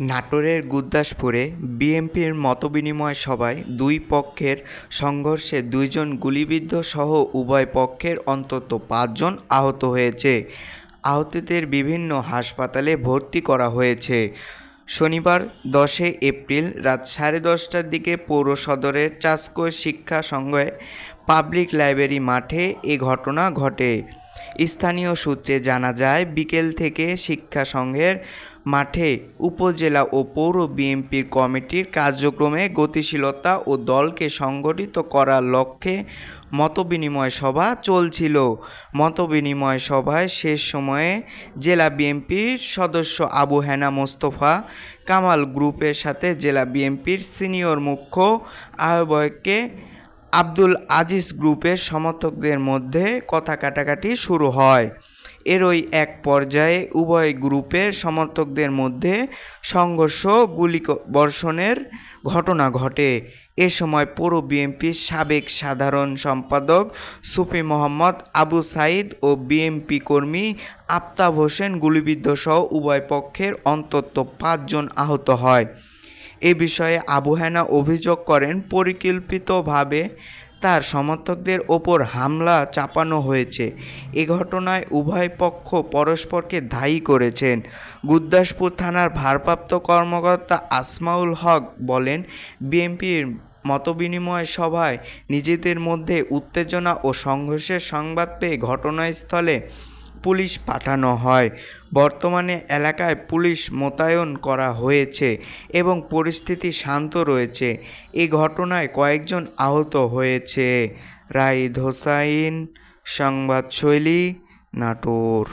নাটোরের গুরদাসপুরে বিএনপির মতবিনিময় সভায় দুই পক্ষের সংঘর্ষে দুইজন গুলিবিদ্ধ সহ উভয় পক্ষের অন্তত পাঁচজন আহত হয়েছে। আহতদের বিভিন্ন হাসপাতালে ভর্তি করা হয়েছে। শনিবার দশে এপ্রিল রাত সাড়ে দশটার দিকে পৌর সদরের চাসকো শিক্ষা সংঘে পাবলিক লাইব্রেরি মাঠে এ ঘটনা ঘটে। স্থানীয় সূত্রে জানা যায়, বিকেল থেকে শিক্ষা সংঘের মাঠে উপজেলা ও পৌর বিএনপির কমিটির কার্যক্রমে গতিশীলতা ও দলকে সংগঠিত করার লক্ষ্যে মতবিনিময় সভা চলছিল। মতবিনিময় সভায় শেষ সময়ে জেলা বিএনপির সদস্য আবু হেনা মোস্তফা কামাল গ্রুপের সাথে জেলা বিএনপির সিনিয়র মুখ্য আহ্বায়ককে আব্দুল আজিজ গ্রুপের সমর্থকদের মধ্যে কথা কাটাকাটি শুরু হয়। এরই এক পর্যায়ে উভয় গ্রুপের সমর্থকদের মধ্যে সংঘর্ষ গুলি বর্ষণের ঘটনা ঘটে। এ সময় পৌর বিএনপির সাবেক সাধারণ সম্পাদক সুফি মোহাম্মদ আবু সাইদ ও বিএনপি কর্মী আফতাব হোসেন গুলিবিদ্ধ সহ উভয় পক্ষের অন্তত পাঁচজন আহত হয়। এ বিষয়ে আবু হেনা অভিযোগ করেন, পরিকল্পিতভাবে তার সমর্থকদের ওপর হামলা চাপানো হয়েছে। এ ঘটনায় উভয় পক্ষ পরস্পরকে দায়ী করেছেন। গুরদাসপুর থানার ভারপ্রাপ্ত কর্মকর্তা আসমাউল হক বলেন, বিএনপির মতবিনিময় সভায় নিজেদের মধ্যে উত্তেজনা ও সংঘর্ষের সংবাদ পেয়ে ঘটনাস্থলে পুলিশ পাঠানো হয়। বর্তমানে এলাকায় পুলিশ মোতায়েন করা হয়েছে এবং পরিস্থিতি শান্ত রয়েছে। এই ঘটনায় কয়েকজন আহত হয়েছে। রাইদ হোসাইন, সংবাদশৈলী, নাটোর।